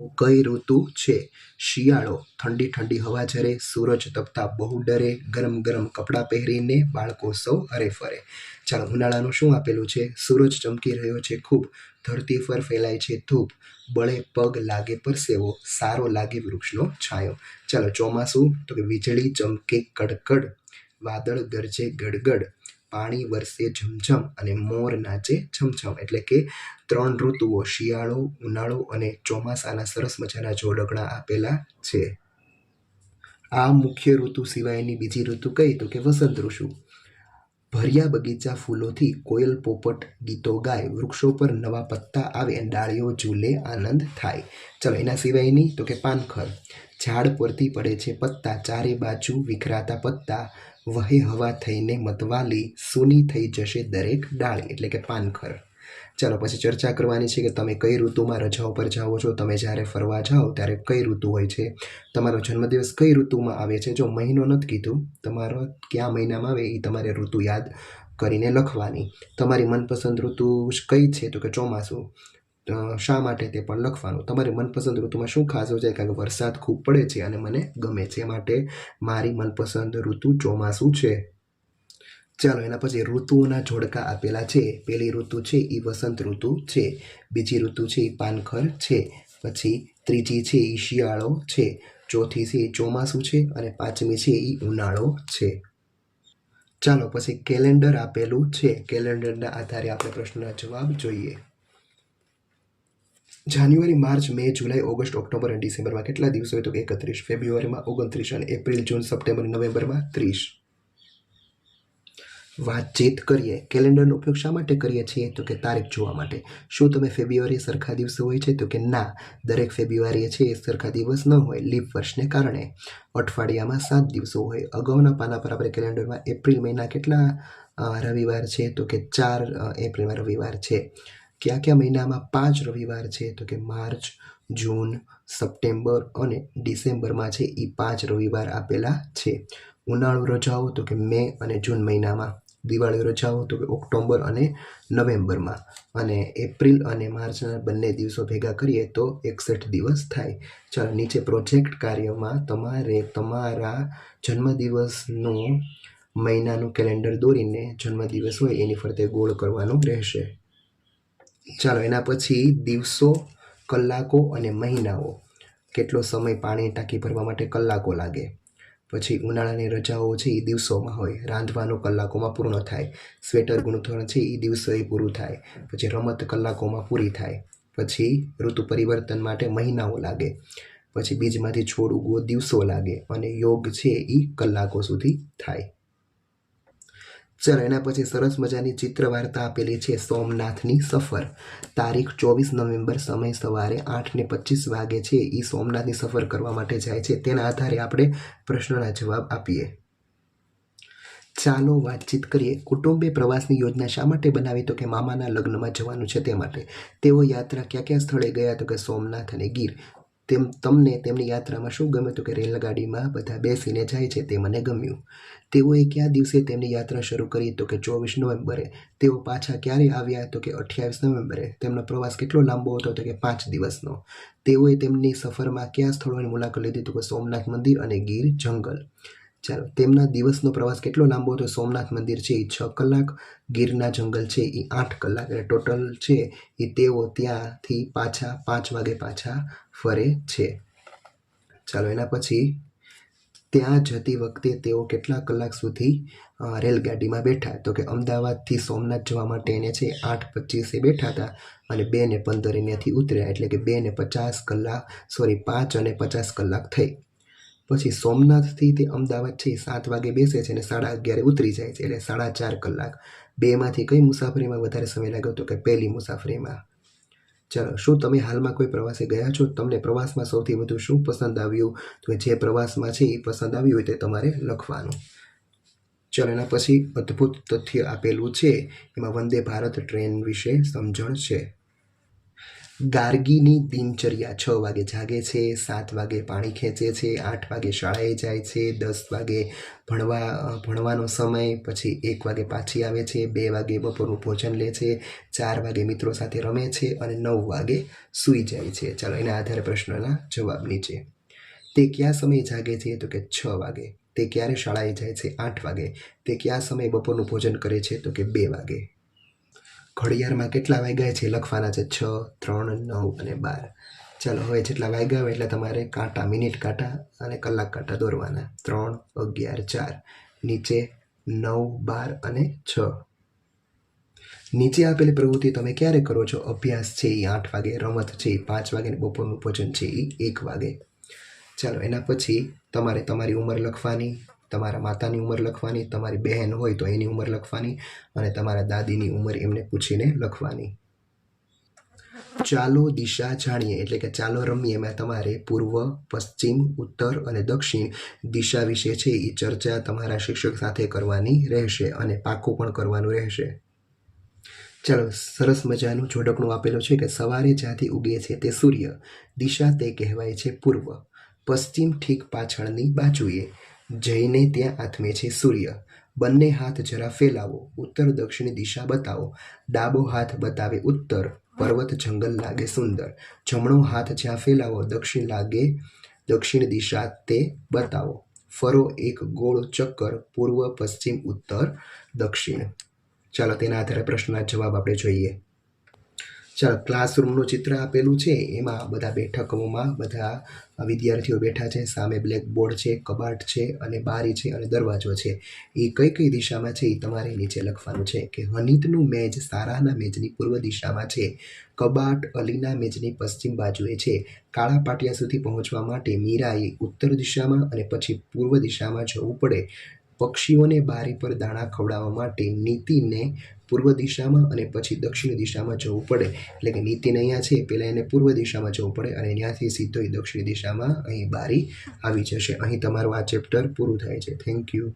કઈ ઋતુ છે? શિયાળો, ઠંડી ઠંડી હવા ઝરે, સૂરજ તપતા બહુ ડરે, ગરમ ગરમ કપડાં પહેરીને બાળકો સૌ હરે ફરે. ચાલો, ઉનાળાનું શું આપેલું છે? સૂરજ ચમકી રહ્યો છે ખૂબ, ધરતી પર ફેલાય છે ધૂપ. બળે પગ લાગે પરસેવો સારો લાગે વૃક્ષનો છાંયો. ચાલો, ચોમાસું તો કે વીજળી ચમકે કડકડ, વાદળ ગરજે ગડગડ. પાણી વરસે ઝમઝમ અને મોર નાચે છમછમ. એટલે કે ત્રણ ઋતુઓ, શિયાળો, ઉનાળો અને ચોમાસાના સરસ મજાના જોડકણા આપેલા છે. આ મુખ્ય ઋતુ સિવાયની બીજી ઋતુ કઈ તો કે વસંત ઋતુ. ભર્યા બગીચા ફૂલોથી કોયલ પોપટ ગીતો ગાય, વૃક્ષો પર નવા પત્તા આવે ડાળીઓ ઝૂલે, આનંદ થાય. ચલો, એના સિવાયની તો કે પાનખર. ઝાડ પરથી પડે છે પત્તા, ચારે બાજુ વિખરાતા પત્તા વહે હવા થઈને મતવાલી સૂની થઈ જશે દરેક ડાળી એટલે કે પાનખર. ચાલો પછી ચર્ચા કરવાની છે કે તમે કઈ ઋતુમાં રજાઓ પર જાઓ છો? તમે જ્યારે ફરવા જાઓ ત્યારે કઈ ઋતુ હોય છે? તમારો જન્મદિવસ કઈ ઋતુમાં આવે છે? જો મહિનો નથી કીધું, તમારો કયા મહિનામાં આવે એ તમારે ઋતુ યાદ કરીને લખવાની. તમારી મનપસંદ ઋતુ કઈ છે? તો કે ચોમાસું. શા માટે તે પણ લખવાનું? તમારી મનપસંદ ઋતુમાં શું ખાસ હોય છે? કારણ કે વરસાદ ખૂબ પડે છે અને મને ગમે છે. માટે મારી મનપસંદ ઋતુ ચોમાસું છે. ચાલો, એના પછી ઋતુઓના જોડકા આપેલા છે. પહેલી ઋતુ છે એ વસંત ઋતુ છે. બીજી ઋતુ છે એ પાનખર છે. પછી ત્રીજી છે એ શિયાળો છે. ચોથી છે એ ચોમાસું છે અને પાંચમી છે એ ઉનાળો છે. ચાલો, પછી કેલેન્ડર આપેલું છે. કેલેન્ડરના આધારે આપણે પ્રશ્નના જવાબ જોઈએ. January, March, May, July, August, October અને ડિસેમ્બરમાં કેટલા દિવસો હોય તો એકત્રીસ? ફેબ્રુઆરીમાં ઓગણત્રીસ અને એપ્રિલ, જૂન, સપ્ટેમ્બર, નવેમ્બરમાં ત્રીસ. વાતચીત કરીએ. કેલેન્ડરનો ઉપયોગ શા માટે કરીએ છીએ? તો કે તારીખ જોવા માટે. શું તમે ફેબ્રુઆરી સરખા દિવસો હોય છે? તો કે ના. દરેક ફેબ્રુઆરીએ છે એ સરખા દિવસ ન હોય. લીપ વર્ષને કારણે. અઠવાડિયામાં સાત દિવસો હોય. અગાઉના પાના પર આપણે કેલેન્ડરમાં એપ્રિલ મહિના કેટલા રવિવાર છે? તો કે ચાર એપ્રિલમાં રવિવાર છે. કયા કયા મહિનામાં પાંચ રવિવાર છે? તો કે માર્ચ, જૂન, સપ્ટેમ્બર અને ડિસેમ્બરમાં છે એ પાંચ રવિવાર આપેલા છે. ઉનાળુ રજાઓ તો કે મે અને જૂન મહિનામાં. દિવાળી રજાઓ તો કે ઓક્ટોબર અને નવેમ્બરમાં. અને એપ્રિલ અને માર્ચના બંને દિવસો ભેગા કરીએ તો એકસઠ દિવસ થાય. ચાલો, નીચે પ્રોજેક્ટ કાર્યમાં તમારે તમારા જન્મદિવસનું મહિનાનું કેલેન્ડર દોરીને જન્મદિવસ હોય એની ફરતે ગોળ કરવાનું રહેશે. ચાલો એના પછી દિવસો, કલાકો અને મહિનાઓ. કેટલો સમય પાણી ટાંકી ભરવા માટે કલાકો લાગે? પછી ઉનાળાની રજાઓ છે એ દિવસોમાં હોય. રાંધવાનું કલાકોમાં પૂર્ણ થાય. સ્વેટર ગુણધોરણ છે એ દિવસોએ પૂરું થાય. પછી રમત કલાકોમાં પૂરી થાય. પછી ઋતુ પરિવર્તન માટે મહિનાઓ લાગે. પછી બીજમાંથી છોડ ઉગવો દિવસો લાગે. અને યોગ છે એ કલાકો સુધી થાય. ચાલો, એના પછી સરસ મજાની ચિત્ર વાર્તા આપેલી છે સોમનાથની સફર. તારીખ ચોવીસ નવેમ્બર સમય સવારે આઠને પચીસ વાગે છે. એ સોમનાથની સફર કરવા માટે જાય છે. તેના આધારે આપણે પ્રશ્નોના જવાબ આપીએ. ચાલો વાતચીત કરીએ. કુટુંબે પ્રવાસની યોજના શા માટે બનાવી? તો કે મામાના લગ્નમાં જવાનું છે તે માટે. તેઓ યાત્રા ક્યાં ક્યાં સ્થળે ગયા? તો કે સોમનાથ અને ગીર. તેમ, તમને તેમની યાત્રામાં શું ગમે તો કે રેલગાડીમાં બધા બેસીને જાય છે, તે મને ગમ્યું. તેઓએ કયા દિવસે તેમની યાત્રા શરૂ કરી? તો કે ચોવીસ નવેમ્બરે. તેઓ પાછા ક્યારે આવ્યા? તો કે અઠ્યાવીસ નવેમ્બરે. તેમનો પ્રવાસ કેટલો લાંબો હતો? તો કે પાંચ દિવસનો. તેઓએ તેમની સફરમાં કયા સ્થળોની મુલાકાત લીધી? તો કે સોમનાથ મંદિર અને ગીર જંગલ. ચાલો, તેમના દિવસનો પ્રવાસ કેટલો લાંબો હતો? સોમનાથ મંદિર છે એ છ કલાક, ગીરના જંગલ છે એ આઠ કલાક. એટલે ટોટલ છે એ તેઓ ત્યાંથી પાછા પાંચ વાગે પાછા ફરે છે. ચાલો એના પછી ત્યાં જતી વખતે તેઓ કેટલા કલાક સુધી રેલગાડીમાં બેઠા? તો કે અમદાવાદથી સોમનાથ જવા માટે એને છે આઠ પચીસે બેઠા હતા અને બે ને પંદરે ત્યાંથી ઉતર્યા. એટલે કે બે ને પચાસ કલાક સોરી પાંચ અને પચાસ કલાક થઈ. પછી સોમનાથથી તે અમદાવાદ છે સાત વાગે બેસે છે અને સાડા અગિયારે ઉતરી જાય છે. એટલે સાડા ચાર કલાક. બેમાંથી કઈ મુસાફરીમાં વધારે સમય લાગ્યો? તો કે પહેલી મુસાફરીમાં. ચાલો, શું તમે હાલમાં કોઈ પ્રવાસે ગયા છો? તમને પ્રવાસમાં સૌથી વધુ શું પસંદ આવ્યું? તો જે પ્રવાસમાં છે એ પસંદ આવ્યું હોય તે તમારે લખવાનું. ચાલો, એના પછી અદ્ભુત તથ્ય આપેલું છે. એમાં વંદે ભારત ટ્રેન વિશે સમજણ છે. ગાર્ગીની દિનચર્યા છ વાગે જાગે છે, સાત વાગે પાણી ખેંચે છે, આઠ વાગે શાળાએ જાય છે, દસ વાગે ભણવા ભણવાનો સમય, પછી એક વાગે પાછી આવે છે, બે વાગે બપોરનું ભોજન લે છે, ચાર વાગે મિત્રો સાથે રમે છે અને નવ વાગે સૂઈ જાય છે. ચાલો એના આધારે પ્રશ્નના જવાબ નીચે. તે કયા સમયે જાગે છે? તો કે છ વાગે. તે ક્યારે શાળાએ જાય છે? આઠ વાગે. તે કયા સમયે બપોરનું ભોજન કરે છે? તો કે બે વાગે. ઘડિયાળમાં કેટલા વાગ્યા છે? લખવાના છે છ, ત્રણ, નવ અને બાર. ચાલો, હવે જેટલા વાગ્યા હોય એટલે તમારે કાંટા, મિનિટ કાંટા અને કલાક કાંટા દોરવાના. ત્રણ, અગિયાર, ચાર. નીચે નવ, બાર અને છ. નીચે આપેલી પ્રવૃત્તિ તમે ક્યારે કરો છો? અભ્યાસ છે એ આઠ વાગે, રમત છે એ પાંચ વાગે બપોરનું ભોજન છે એ એક વાગે. ચાલો, એના પછી તમારે તમારી ઉંમર લખવાની તમારા માતાની ઉંમર લખવાની, તમારી બહેન હોય તો એની ઉંમર લખવાની અને તમારા દાદીની ઉંમર એમને પૂછીને લખવાની. ચાલો દિશા જાણીએ, એટલે કે ચાલો રમીએ. એમાં તમારે પૂર્વ, પશ્ચિમ, ઉત્તર અને દક્ષિણ દિશા વિશે છે એ ચર્ચા તમારા શિક્ષક સાથે કરવાની રહેશે અને પાકું પણ કરવાનું રહેશે. ચાલો, સરસ મજાનું જોડકણું આપેલું છે કે સવારે જ્યાંથી ઉગે છે તે સૂર્ય. દિશા તે કહેવાય છે પૂર્વ. પશ્ચિમ ઠીક પાછળની બાજુએ. જઈને ત્યાં આથમે છે સૂર્ય. બંને હાથ જરા ફેલાવો, ઉત્તર દક્ષિણ દિશા બતાવો. ડાબો હાથ બતાવે ઉત્તર, પર્વત જંગલ લાગે સુંદર. જમણો હાથ જ્યાં ફેલાવો, દક્ષિણ લાગે દક્ષિણ દિશા તે બતાવો. ફરો એક ગોળ ચક્કર, પૂર્વ, પશ્ચિમ, ઉત્તર, દક્ષિણ. ચાલો તેના આધારે પ્રશ્નના જવાબ આપણે જોઈએ. ક્લાસરૂમનું ચિત્ર આપેલું છે. એમાં બધા બેઠકોમાં બધા વિદ્યાર્થીઓ બેઠા છે. સામે બ્લેકબોર્ડ છે, કબાટ છે અને બારી છે અને દરવાજો છે. એ કઈ કઈ દિશામાં છે એ તમારે નીચે લખવાનું છે કે હનીતનું મેજ સારાના મેજની પૂર્વ દિશામાં છે. કબાટ અલીના મેજની પશ્ચિમ બાજુએ છે. કાળા પાટિયા સુધી પહોંચવા માટે મીરાએ ઉત્તર દિશામાં અને પછી પૂર્વ દિશામાં જવું પડે. પક્ષીઓને બારી પર દાણા ખવડાવવા માટે નીતિને પૂર્વ દિશામાં અને પછી દક્ષિણ દિશામાં જવું પડે. એટલે કે નીતિને અહીંયા છે, પહેલાં એને પૂર્વ દિશામાં જવું પડે અને ત્યાંથી સીધો દક્ષિણ દિશામાં અહીં બારી આવી જશે. અહીં તમારું આ ચેપ્ટર પૂરું થાય છે. Thank you